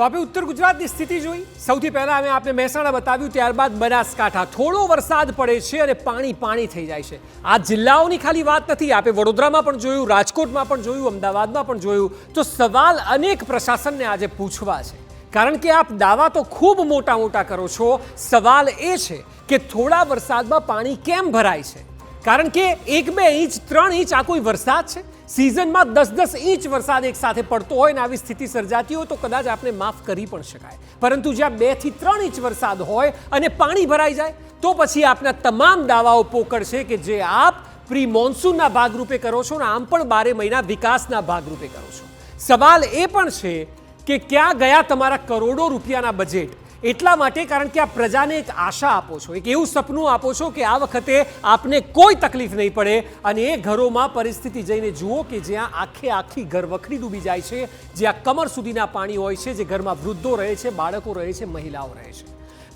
તો આપણે ઉત્તર ગુજરાતની સ્થિતિ જોઈ. સૌથી પહેલા અમે આપને મહેસાણા બતાવ્યું, ત્યારબાદ બનાસકાંઠા. થોડો વરસાદ પડે છે અને પાણી પાણી થઈ જાય છે. આ જિલ્લાઓની ખાલી વાત નથી. આપણે વડોદરામાં પણ જોયું, રાજકોટમાં પણ જોયું, અમદાવાદમાં પણ જોયું. તો સવાલ અનેક પ્રશાસનને આજે પૂછવા છે. કારણ કે આપ દાવા તો ખૂબ મોટા મોટા કરો છો. સવાલ એ છે કે થોડા વરસાદમાં પાણી કેમ ભરાય છે? કારણ કે એક બે ઇંચ, ત્રણ ઇંચ આ કોઈ વરસાદ છે? સિઝનમાં દસ દસ ઇંચ વરસાદ એક સાથે પડતો હોય ને આવી સ્થિતિ સર્જાતી હોય તો કદાચ આપણે માફ કરી પણ શકાય. પરંતુ જ્યાં બેથી ત્રણ ઇંચ વરસાદ હોય અને પાણી ભરાઈ જાય, તો પછી આપના તમામ દાવાઓ પોકળ છે કે જે આપ પ્રી મોન્સૂનના ભાગરૂપે કરો છો ને આમ પણ બારે મહિના વિકાસના ભાગરૂપે કરો છો. સવાલ એ પણ છે કે ક્યાં ગયા તમારા કરોડો રૂપિયાના બજેટ એટલા માટે કારણ કે આ પ્રજાને એક આશા આપો છો, એક એવું સપનું આપો છો કે આ વખતે આપને કોઈ તકલીફ નહીં પડે અને એ ઘરોમાં પરિસ્થિતિ જઈને જુઓ કે જ્યાં આખે આખી ઘર વખરી ડૂબી જાય છે જ્યાં કમર સુધીના પાણી હોય છે, જે ઘરમાં વૃદ્ધો રહે છે, બાળકો રહે છે, મહિલાઓ રહે છે.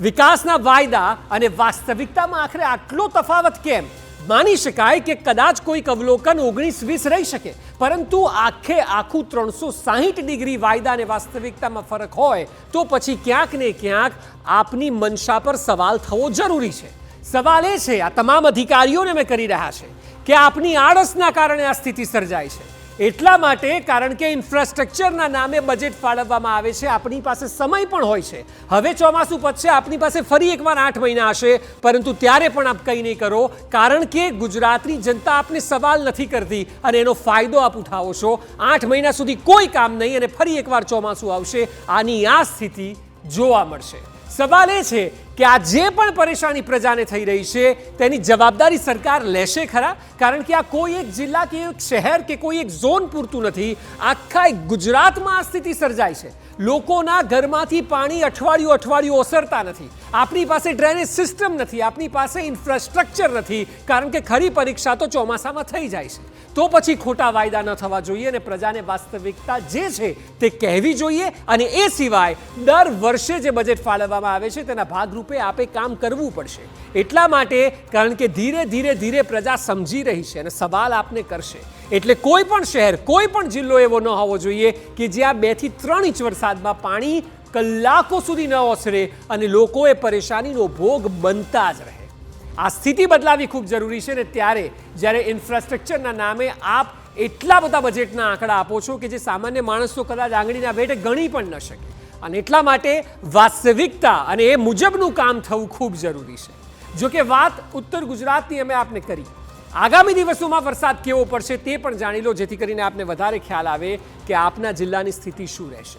વિકાસના વાયદા અને વાસ્તવિકતામાં આખરે આટલો તફાવત કેમ? માની શકાય કે કદાચ કોઈક અવલોકન ઓગણીસ વીસ રહી શકે, પરંતુ આખે આખું ત્રણસો સાહીઠ ડિગ્રી વાયદા અને વાસ્તવિકતામાં ફરક હોય, તો પછી ક્યાંક ને ક્યાંક આપની મનસા પર સવાલ થવો જરૂરી છે. સવાલ એ છે, આ તમામ અધિકારીઓને મેં કરી રહ્યા છે, કે આપની આળસના કારણે આ સ્થિતિ સર્જાય છે. એટલા માટે કારણ કે ઇન્ફ્રાસ્ટ્રક્ચરના નામે બજેટ ફાળવવામાં આવે છે, આપણી પાસે સમય પણ હોય છે. હવે ચોમાસું પછી આપણી પાસે ફરી એકવાર આઠ મહિના હશે, પરંતુ ત્યારે પણ આપ કંઈ નહીં કરો, કારણ કે ગુજરાતની જનતા આપને સવાલ નથી કરતી અને એનો ફાયદો આપ ઉઠાવો છો. આઠ મહિના સુધી કોઈ કામ નહીં અને ફરી એકવાર ચોમાસું આવશે. આની આ સ્થિતિ જોવા મળશે. સવાલ એ છે કે આ જે પણ પરેશાની પ્રજાને થઈ રહી છે, તેની જવાબદારી સરકાર લેશે ખરા? કારણ કે આ કોઈ એક જિલ્લા કે એક શહેર કે કોઈ એક ઝોન પૂરતું નથી. આખા એક ગુજરાતમાં આ સ્થિતિ સર્જાય છે. લોકોના ઘરમાંથી પાણી અઠવાડિયું અઠવાડિયું ઓસરતા નથી. આપણી પાસે ડ્રેનેજ સિસ્ટમ નથી, આપણી પાસે ઇન્ફ્રાસ્ટ્રક્ચર નથી. કારણ કે ખરી પરીક્ષા તો ચોમાસામાં થઈ જાય છે. તો પછી ખોટા વાયદા ન થવા જોઈએ અને પ્રજાને વાસ્તવિકતા જે છે તે કહેવી જોઈએ. અને એ સિવાય દર વર્ષે જે બજેટ ફાળવવામાં આવે છે, તેના ભાગરૂપે આપે કામ કરવું પડશે. એટલા માટે કારણ કે ધીરે ધીરે ધીરે પ્રજા સમજી રહી છે અને સવાલ આપને કરશે. એટલે કોઈ પણ શહેર, કોઈ પણ જિલ્લો એવો ન હોવો જોઈએ કે જ્યાં બેથી ત્રણ ઇંચ વરસાદમાં પાણી કલાકો સુધી ન ઓસરે અને લોકોએ પરેશાનીનો ભોગ બનતા જ રહે. આ સ્થિતિ બદલાવી ખૂબ જરૂરી છે ને ત્યારે જ્યારે ઇન્ફ્રાસ્ટ્રક્ચરના નામે આપ એટલા બધા બજેટના આંકડા આપો છો કે જે સામાન્ય માણસ કદાચ આંગળીના વેટે ગણી પણ ન શકે. અને એટલા માટે વાસ્તવિકતા અને એ મુજબનું કામ થવું ખૂબ જરૂરી છે. જો કે વાત ઉત્તર ગુજરાતની અમે આપને કરી. આગામી દિવસોમાં વરસાદ કેવો પડશે તે પણ જાણી લો, જેથી કરીને આપને વધારે ખ્યાલ આવે કે આપના જિલ્લાની સ્થિતિ શું રહેશે.